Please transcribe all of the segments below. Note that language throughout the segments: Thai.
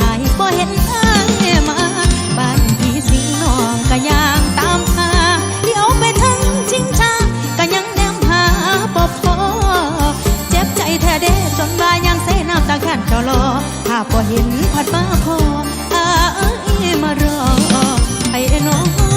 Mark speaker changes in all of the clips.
Speaker 1: อายบ่เห็นอายมา บ้านพี่สิงน้องก็ยังตามหาเดี๋ยว
Speaker 2: ไปทั้งชิงชา
Speaker 1: ก็ยังแนมหาบ่พอเจ็บใจแท้เด้จนบ่ายังเสนาำตาแค้นจ้รอถ้าบ่เห็นผัดมาพออายมารอไปน้อง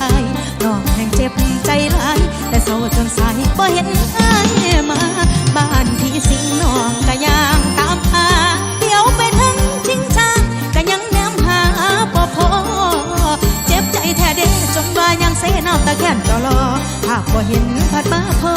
Speaker 1: สายนองแห่งเจ็บใจลาย แต่เศร้าจนสายบ่เห็นอายมา บ้านที่สิงนองกะยางตามหาเดี๋ยวไปทั้งทิ้งช้ากะยังแนมหาบ่พอ เจ็บใจแท้เด้จนว่ายังเสน้ำตาแค้นตลอดถ้าบ่เห็นผัดมาพอ